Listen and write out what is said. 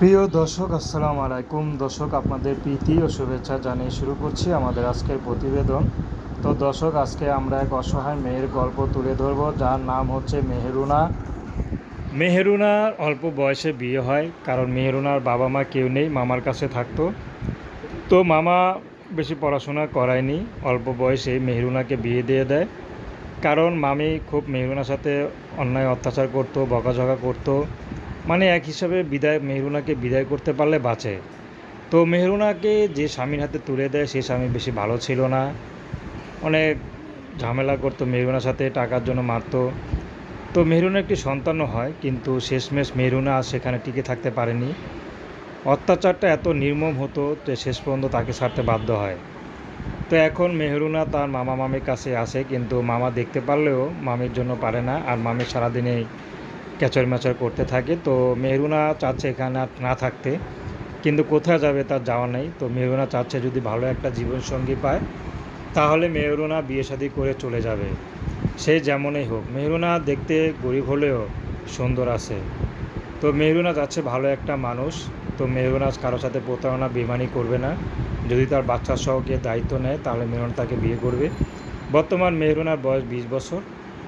প্রিয় দর্শক, আসসালামু আলাইকুম। দর্শক, আপনাদের প্রীতি ও শুভেচ্ছা জানিয়ে শুরু করছি আমাদের আজকের প্রতিবেদন। তো দর্শক, আজকে আমরা এক অসহায় মেয়ের গল্প তুলে ধরব, যার নাম হচ্ছে মেহেরুনা। মেহেরুনার অল্প বয়সে বিয়ে হয়, কারণ মেহেরুনার বাবা মা কেউ নেই, মামার কাছে থাকতো। তো মামা বেশি পড়াশোনা করায়নি, অল্প বয়সে মেহেরুনাকে বিয়ে দিয়ে দেয়। কারণ মামি খুব মেহরুনার সাথে অন্যায় অত্যাচার করতো, বকাঝকা করতো। মানে এক হিসাবে বিদায়, মেহরুনাকে বিদায় করতে পারলে বাঁচে। তো মেহরুনাকে যে স্বামীর হাতে তুলে দেয়, সে স্বামী বেশি ভালো ছিল না। অনেক ঝামেলা করতো মেহরুনার সাথে, টাকার জন্য মারতো। তো মেহরুনা একটি সন্তানও হয়, কিন্তু শেষমেশ মেহরুনা আর সেখানে টিকে থাকতে পারেনি। অত্যাচারটা এত নির্মম হতো যে শেষ পর্যন্ত তাকে ছাড়তে বাধ্য হয়। তো এখন মেহরুনা তার মামা মামির কাছে আসে, কিন্তু মামা দেখতে পারলেও মামির জন্য পারে না, আর মামি সারাদিনেই ক্যাচর ম্যাচর করতে থাকে। তো মেহরুনা চাচ্ছে এখানে আর না থাকতে। কিন্তু কোথায় যাবে তার যাওয়া নেই। তো মেহরুনা চাচ্ছে যদি ভালো একটা জীবনসঙ্গী পায়, তাহলে মেহরুনা বিয়ে শাদী করে চলে যাবে। সে যেমনই হোক, মেহরুনা দেখতে গরিব হলেও সুন্দর আছে। তো মেহরুনা চাচ্ছে ভালো একটা মানুষ। তো মেহরুনা কারোর সাথে প্রতারণা বেমানি করবে না। যদি তার বাচ্চা সহকে দায়িত্ব নেয়, তাহলে মেহরুনা তাকে বিয়ে করবে। বর্তমান মেহরুনার বয়স বিশ বছর।